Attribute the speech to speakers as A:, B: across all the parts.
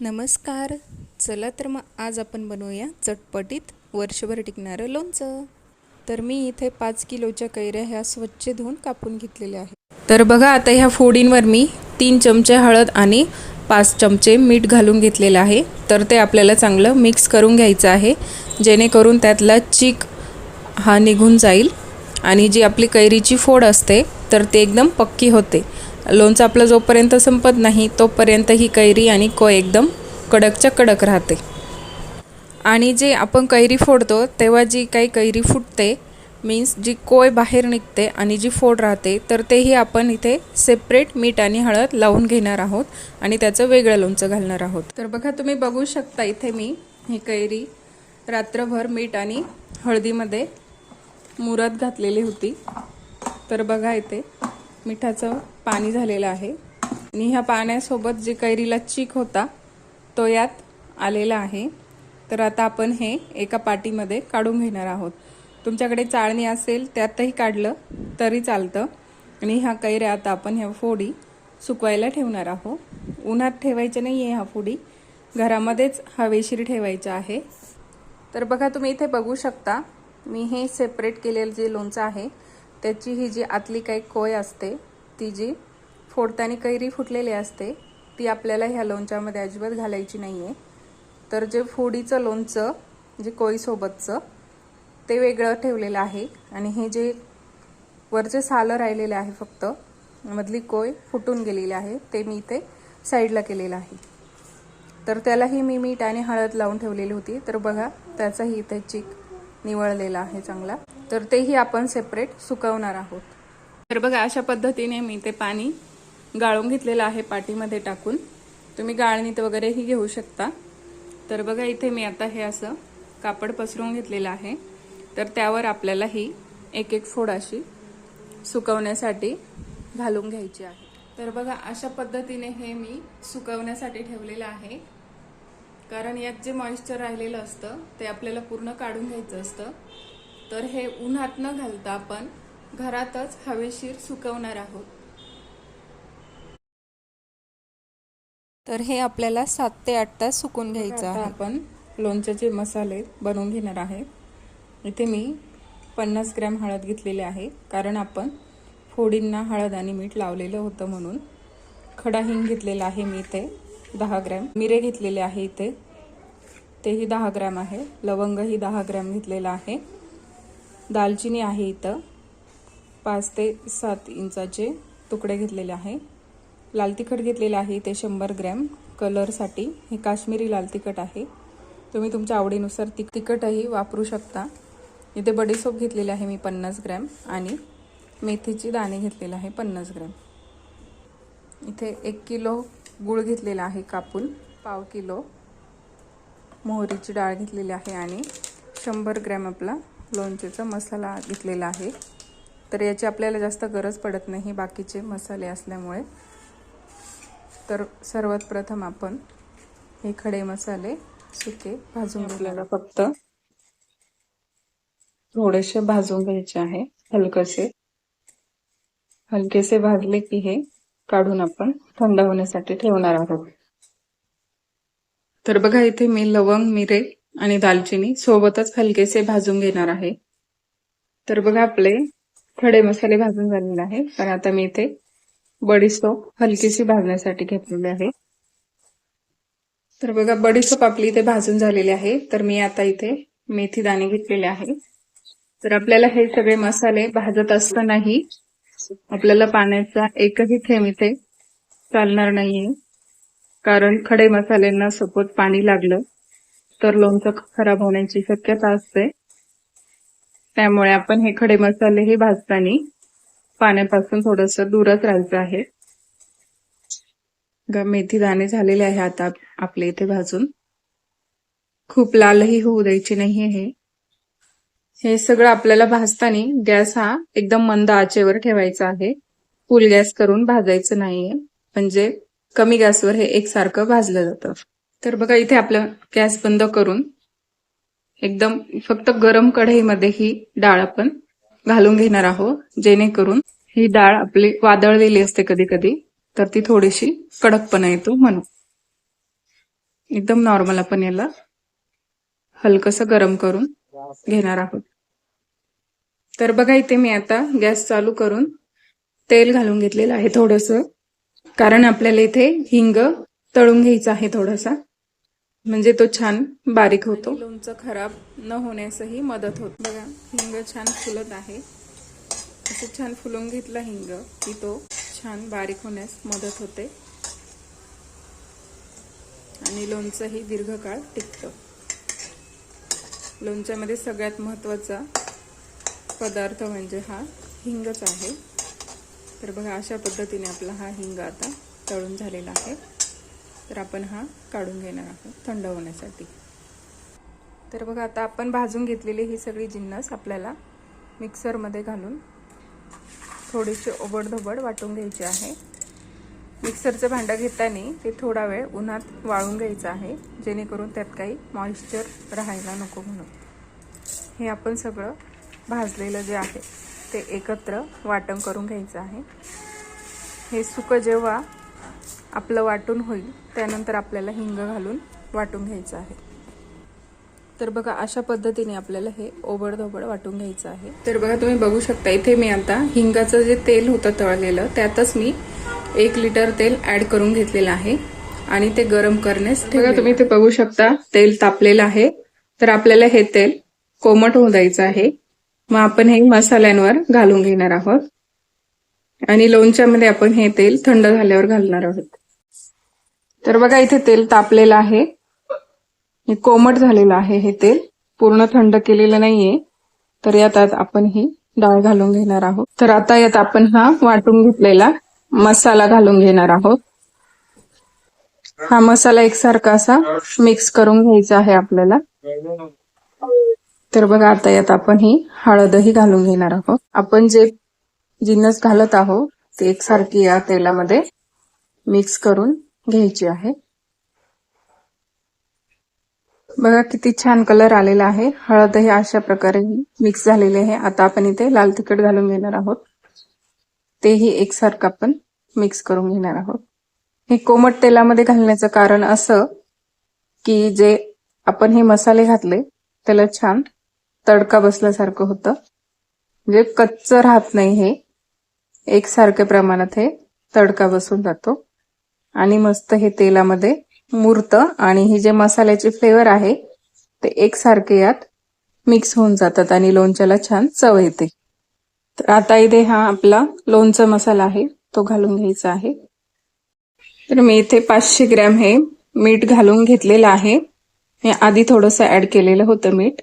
A: नमस्कार. चला तर मग आज आपण बनवूया चटपटीत वर्षभर टिकणारं लोणचं. तर मी इथे पाच किलोच्या कैऱ्या ह्या स्वच्छ धुवून कापून घेतलेल्या आहेत. तर बघा आता ह्या फोडींवर मी तीन चमचे हळद आणि पाच चमचे मीठ घालून घेतलेलं आहे. तर ते आपल्याला चांगलं मिक्स करून घ्यायचं आहे. जेणेकरून त्यातला चीक हा निघून जाईल आणि जी आपली कैरीची फोड असते तर ती एकदम पक्की होते. लोणचं आपलं जोपर्यंत संपत नाही तोपर्यंत ही कैरी आणि को एकदम कडकच्या कडक राहते. आणि जे आपण कैरी फोडतो तेव्हा जी काही कैरी फुटते मीन्स जी कोय बाहेर निघते आणि जी फोड राहते तर तेही आपण इथे सेपरेट मीठ आणि हळद लावून घेणार आहोत आणि त्याचं वेगळं लोणचं घालणार आहोत. तर बघा तुम्ही बघू शकता इथे मी ही कैरी रात्रभर मीठ आणि हळदीमध्ये मुरत घातलेली होती. तर बघा इथे मिठाचं पाणी झालेलं आहे. आणि ह्या पाण्यासोबत जे कैरीला चीक होता तो यात आलेला आहे. तर आता आपण हे एका पाटीमध्ये काढून घेणार आहोत. तुमच्याकडे चाळणी असेल त्यातही काढलं तरी चालतं. आणि ह्या कैऱ्या आता आपण ह्या फोडी सुकवायला ठेवणार आहोत. उन्हात ठेवायच्या नाही आहे ह्या फोडी. घरामध्येच हवेशीर ठेवायच्या आहे. तर बघा तुम्ही इथे बघू शकता मी हे सेपरेट केलेलं जे लोणचं आहे त्याची ही जी आतली काही कोय असते ती जी फोडताना कैरी फुटलेली असते ती आपल्याला ह्या लोणच्यामध्ये अजिबात घालायची नाही आहे तर जे फोडीचं लोणचं जे कोईसोबतचं ते वेगळं ठेवलेलं आहे. आणि हे जे वरचे सालं राहिलेले आहे फक्त मधली कोय फुटून गेलेली आहे ते मी इथे साईडला केलेलं आहे. तर त्यालाही मी मीठ आणि हळद लावून ठेवलेली होती. तर बघा त्याचाही इथे चिक निवळलेला आहे चांगला. तर तेही आपण सेपरेट सुकवणार आहोत. तर बघा अशा पद्धतीने मी ते पाणी गाळून घेतलेलं आहे पाटीमध्ये टाकून. तुम्ही गाळणीत वगैरेही घेऊ शकता. तर बघा इथे मी आता हे असं कापड पसरून घेतलेलं आहे. तर त्यावर आपल्याला ही एक एक फोड अशी सुकवण्यासाठी घालून घ्यायची आहे. तर बघा अशा पद्धतीने हे मी सुकवण्यासाठी ठेवलेलं आहे. कारण यात जे मॉइश्चर राहिलेलं असतं ते आपल्याला पूर्ण काढून घ्यायचं असतं. तर हे उन्हात न घालता आपण घरातच हवेशीर सुकवणार आहोत. तर हे आपल्याला सात ते आठ तास सुकून घ्यायचं आहे. आपण लोणच्याचे मसाले बनवून घेणार आहे. इथे मी पन्नास ग्रॅम हळद घेतलेले आहे कारण आपण फोडींना हळद आणि मीठ लावलेलं होतं म्हणून. खडा हिंग घेतलेला आहे मी इथे दहा ग्रॅम. मिरे घेतलेले आहे इथे तेही दहा ग्रॅम आहे. लवंगही दहा ग्रॅम घेतलेला आहे. दालचिनी आहे इथं. पाच ते सात इंचाचे तुकडे घेतलेले आहे. लाल तिखट घेतलेले आहे ते शंभर ग्रॅम. कलरसाठी हे काश्मीरी लाल तिखट आहे. तुम्ही तुमच्या आवडीनुसार ति तिखटही वापरू शकता. इथे बडीसोप घेतलेले आहे मी पन्नास ग्रॅम आणि मेथीची दाणे घेतलेले आहे पन्नास ग्रॅम. इथे एक किलो गूळ घेतलेला आहे कापून. पाव किलो मोहरीची डाळ घेतलेली आहे आणि शंभर ग्रॅम आपला लोणचेचा मसाला घेतलेला आहे. तर याची आपल्याला जास्त गरज पडत नाही बाकीचे मसाले असल्यामुळे. तर सर्वात प्रथम आपण हे खडे मसाले सुके भाजून आपल्याला फक्त थोडेसे भाजून घ्यायचे आहे हलकसे. हलकेसे भाजले की हे काढून आपण थंड होण्यासाठी ठेवणार आहोत. तर बघा इथे मी लवंग मिरे आणि दालचिनी सोबतच हलकेसे भाजून घेणार आहे. तर बघा आपले खडे मसाले भाजून झालेले आहे. तर आता मी इथे बडीसोप हलकीशी भाजण्यासाठी घेतलेली आहे. तर बघा बडीसोप आपली इथे भाजून झालेली आहे. तर मी आता इथे मेथी दाणे घेतलेले आहे. तर आपल्याला हे सगळे मसाले भाजत असतानाही आपल्याला पाण्याचा एकही थेंब इथे चालणार नाहीये. कारण खडे मसाल्यांना सपोज पाणी लागलं तर लोणचं खराब होण्याची शक्यता असते. त्यामुळे आपण हे खडे मसाले हे भाजताना पाण्यापासून थोडस दूरच राहायचं आहे. मेथी दाणे झालेले आहे आता आपले इथे भाजून. खूप लालही होऊ द्यायची नाही हे हे सगळं आपल्याला भाजताना गॅस हा एकदम मंद आचेवर ठेवायचा आहे. फुल गॅस करून भाजायचं नाहीये. म्हणजे कमी गॅसवर हे एकसारखं भाजलं जातं. तर बघा इथे आपलं गॅस बंद करून एकदम फक्त गरम कढईमध्ये ही डाळ आपण घालून घेणार आहोत जेणेकरून ही डाळ आपली वादळलेली असते कधी कधी तर ती थोडीशी कडकपणा येतो म्हणून. एकदम नॉर्मल आपण याला हलकसं गरम करून घेणार आहोत. तर बघा इथे मी आता गॅस चालू करून तेल घालून घेतलेलं आहे थोडस कारण आपल्याला इथे हिंग तळून घ्यायचं आहे थोडासा. म्हणजे तो छान बारीक होतो. लोणचं खराब न होण्यासही मदत होत. बघा हिंग छान फुलत आहे. असं छान फुलून घेतला हिंग की तो छान बारीक होण्यास मदत होते. आणि लोणचंही दीर्घकाळ टिकतं. लोणच्यामध्ये सगळ्यात महत्त्वाचा पदार्थ म्हणजे हा हिंगच आहे. तर बघा अशा पद्धतीने आपला हा हिंग आता तळून झालेला आहे. तर आपण हा काढून घेणार आहोत थंड होण्यासाठी. तर बघा आता आपण भाजून घेतलेली ही सगळी जिन्नस आपल्याला मिक्सरमध्ये घालून थोडीशी ओबडधोबड वाटून घ्यायची आहे. मिक्सरचं भांडं घेताना ते थोडा वेळ उन्हात वाळून घ्यायचं आहे जेणेकरून त्यात काही मॉइश्चर राहायला नको म्हणून. हे आपण सगळं भाजलेलं जे आहे ते एकत्र वाटण करून घ्यायचं आहे. हे सुकं जेव्हा आपलं वाटून होईल त्यानंतर आपल्याला हिंग घालून वाटून घ्यायचं आहे. तर बघा अशा पद्धतीने आपल्याला हे ओबडधोबड वाटून घ्यायचं आहे. तर बघा तुम्ही बघू शकता इथे मी आता हिंगाचं जे तेल होतं तळलेलं त्यातच मी एक लिटर तेल ऍड करून घेतलेलं आहे आणि ते गरम करण्यास बघा तुम्ही इथे बघू शकता तेल तापलेलं आहे. तर आपल्याला हे तेल कोमट होऊ द्यायचं आहे. मग आपण हे मसाल्यांवर घालून घेणार आहोत. आणि लोणच्यामध्ये आपण हे तेल थंड झाल्यावर घालणार आहोत. तर बघा इथे तेल तापलेलं आहे. हे कोमट झालेलं आहे हे तेल. पूर्ण थंड केलेलं नाहीये. तर यात आज आपण ही डाळ घालून घेणार आहोत. तर आता यात आपण हा वाटून घेतलेला मसाला घालून घेणार आहोत. हा मसाला एकसारखा असा मिक्स करून घ्यायचा आहे आपल्याला. तर बघा आता यात आपण ही हळदही घालून घेणार आहोत. आपण जे जिन्नस घालत आहोत ते एकसारखी या तेलामध्ये मिक्स करून घ्यायची आहे. बघा किती छान कलर आलेला आहे. हळद हे अशा प्रकारे मिक्स झालेले आहे. आता आपण इथे लाल तिखट घालून घेणार आहोत. तेही एकसारखं आपण मिक्स करून घेणार आहोत. हे कोमट तेलामध्ये घालण्याचं कारण असं की जे आपण हे मसाले घातले त्याला छान तडका बसल्यासारखं होतं. म्हणजे कच्चं राहत नाही हे. एकसारख्या प्रमाणात हे तडका बसून जातो. आणि मस्त हे तेलामध्ये मुरतं आणि ही जे मसाल्याचे फ्लेवर आहे ते एकसारखे यात मिक्स होऊन जातात आणि लोणच्याला छान चव येते. तर आता इथे हा आपला लोणचा मसाला आहे तो घालून घ्यायचा आहे. तर मी इथे पाचशे ग्रॅम हे मीठ घालून घेतलेलं आहे. मी आधी थोडंसं ऍड केलेलं होतं मीठ.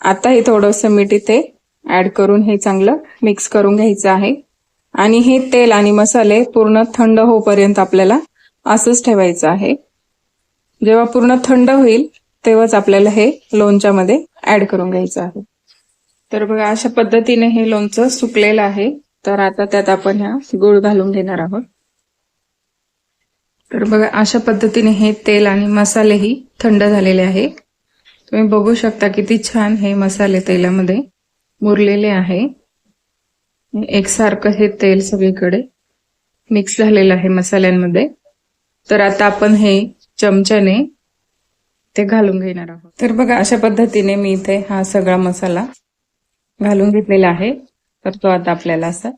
A: आता हे थोडंसं मीठ इथे ऍड करून हे चांगलं मिक्स करून घ्यायचं आहे. आणि हे तेल आणि मसाले पूर्ण थंड होईपर्यंत आपल्याला असंच ठेवायचं आहे. जेव्हा पूर्ण थंड होईल तेव्हाच आपल्याला हे लोणच्यामध्ये ऍड करून घ्यायचं आहे. तर बघा अशा पद्धतीने हे लोणचं सुकलेलं आहे. तर आता त्यात आपण ह्या गुळ घालून घेणार आहोत. तर बघा अशा पद्धतीने हे तेल आणि मसालेही थंड झालेले आहे. तुम्ही बघू शकता किती छान हे मसाले तेलामध्ये मुरलेले आहे. एकसारखं हे तेल सगळीकडे मिक्स झालेलं आहे मसाल्यांमध्ये. तर आता आपण हे चमच्याने ते घालून घेणार आहोत. तर बघा अशा पद्धतीने मी इथे हा सगळा मसाला घालून घेतलेला आहे. तर तो आता आपल्याला असा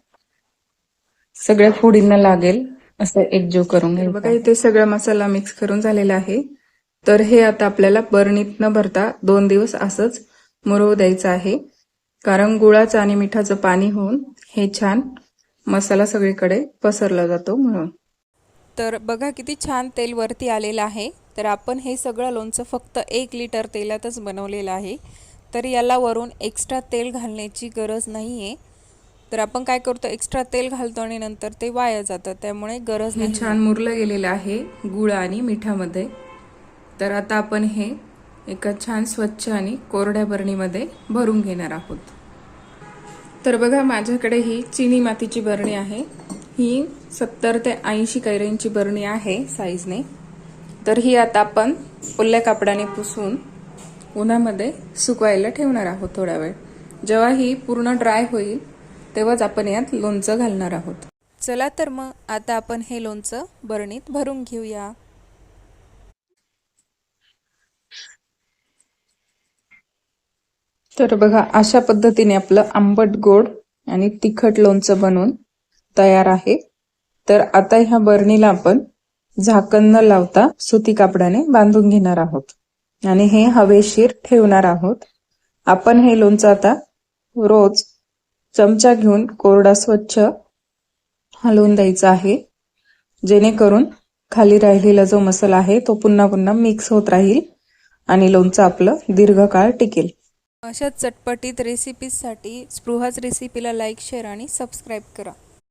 A: सगळ्या फोडींना लागेल असं एकजीव करून घ्यायचा बघा इथे सगळा मसाला मिक्स करून झालेला आहे. तर हे आता आपल्याला बरणीत न भरता दोन दिवस असंच मुरवू द्यायचं आहे. कारण गुळाचं आणि मिठाचं पाणी होऊन हे छान मसाला सगळीकडे पसरला जातो म्हणून. तर बघा किती छान तेल वरती आलेलं आहे. तर आपण हे सगळं लोणचं फक्त एक लिटर तेलातच बनवलेलं आहे. तर याला वरून एक्स्ट्रा तेल घालण्याची गरज नाही आहे तर आपण काय करतो एक्स्ट्रा तेल घालतो आणि नंतर ते वाया जातं. त्यामुळे गरज नाही. छान मुरलं गेलेलं आहे गुळ आणि मिठामध्ये. तर आता आपण हे एका छान स्वच्छ आणि कोरड्या बरणीमध्ये भरून घेणार आहोत. तर बघा माझ्याकडे ही चिनी मातीची बरणी आहे. ही सत्तर ते ऐंशी कैऱ्यांची बरणी आहे साईजने तर ही आता आपण ओल्या कापडाने पुसून उन्हामध्ये सुकवायला ठेवणार आहोत थोडा वेळ. जेव्हा ही पूर्ण ड्राय होईल तेव्हाच आपण यात लोणचं घालणार आहोत. चला तर मग आता आपण हे लोणचं बरणीत भरून घेऊया. तर बघा अशा पद्धतीने आपलं आंबट गोड आणि तिखट लोणचं बनवून तयार आहे. तर आता ह्या बरणीला आपण झाकण न लावता सुती कापडाने बांधून घेणार आहोत. आणि हे हवेशीर ठेवणार आहोत. आपण हे लोणचं आता रोज चमचा घेऊन कोरडा स्वच्छ हलवून द्यायचा आहे. जेणेकरून खाली राहिलेला जो मसाला आहे तो पुन्हा पुन्हा मिक्स होत राहील आणि लोणचं आपलं दीर्घकाळ टिकेल. अशा चटपटीत रेसिपीजसाठी स्पृहाच रेसिपीला लाईक शेअर आणि सबस्क्राईब करा.